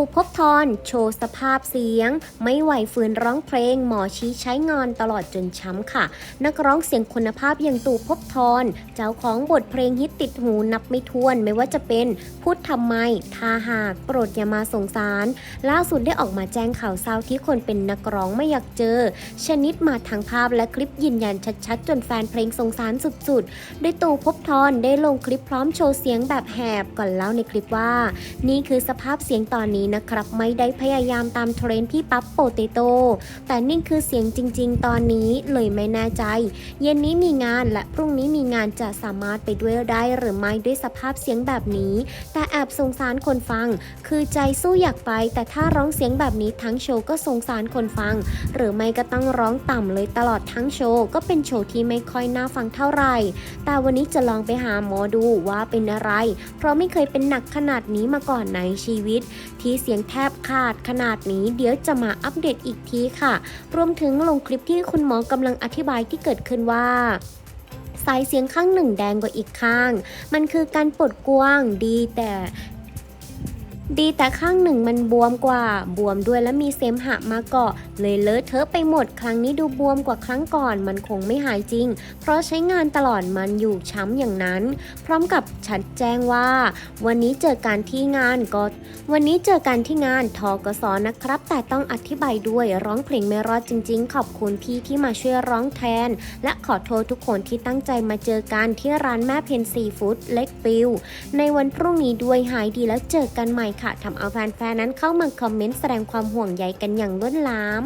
ตู่พบทรโชว์สภาพเสียง ไม่ไหวฝืนร้องเพลง หมอชี้ใช้งอนตลอดจนช้ำค่ะ นักร้องเสียงคุณภาพอย่างตู่พบทรเจ้าของบทเพลงฮิตติดหูนับไม่ถ้วนไม่ว่าจะเป็นพูดทำไมทาหากโปรดอย่ามาสงสาร ล่าสุดได้ออกมาแจ้งข่าวเศร้าที่คนเป็นนักร้องไม่อยากเจอ ชนิดมาทางภาพและคลิปยืนยันชัดๆ จนแฟนเพลงสงสารสุดๆโดยตู่พบทรได้ลงคลิปพร้อมโชว์เสียงแบบแหบก่อนเล่าในคลิปว่า นี่คือสภาพเสียงตอนนี้นะครับ ไม่ได้พยายามตามเทรนพี่ปั๊บโปเตโต้แต่นี่คือเสียงจริง ๆ ตอนนี้เลยไม่แน่ใจ เย็นนี้มีงานและพรุ่งนี้มีงานจะสามารถไปด้วยได้หรือไม่ด้วยสภาพเสียงแบบนี้ แต่แอบสงสารคนฟัง คือใจสู้อยากไป แต่ถ้าร้องเสียงแบบนี้ทั้งโชว์ก็สงสารคนฟัง หรือไม่ก็ต้องร้องต่ำเลยตลอดทั้งโชว์ก็เป็นโชว์ที่ไม่ค่อยน่าฟังเท่าไหร่ แต่วันนี้จะลองไปหาหมอดูว่าเป็นอะไร เพราะไม่เคยเป็นหนักขนาดนี้มาก่อนในชีวิต ที่เสียงแทบขาดขนาดนี้เดี๋ยวจะมาอัปเดตอีกทีค่ะ รวมถึงลงคลิปที่คุณหมอกำลังอธิบายที่เกิดขึ้นว่าสายเสียงข้างหนึ่งแดงกว่าอีกข้าง มันคือการปลดกว้างดีแต่ ดีแต่ข้างหนึ่งมันบวมกว่า บวมด้วยและมีเสมหะมาเกาะ เลยเลอะเทอะไปหมด ครั้งนี้ดูบวมกว่าครั้งก่อน มันคงไม่หายจริง เพราะใช้งานตลอดมันอยู่ช้ำอย่างนั้น พร้อมกับชัดแจ้งว่า วันนี้เจอกันที่งานก็ วันนี้เจอกันที่งานทกสนะครับ แต่ต้องอธิบายด้วยร้องเพลงไม่รอดจริง ๆ ขอบคุณพี่ที่มาช่วยร้องแทน และขอโทษทุกคนที่ตั้งใจมาเจอกันที่ร้านแม่เพนซีฟู้ดเล็กฟิลในวันพรุ่งนี้ด้วยหายดีแล้วเจอกันใหม่ค่ะทำเอาแฟนๆนั้นเข้ามาคอมเมนต์แสดงความห่วงใยกันอย่างล้นหลาม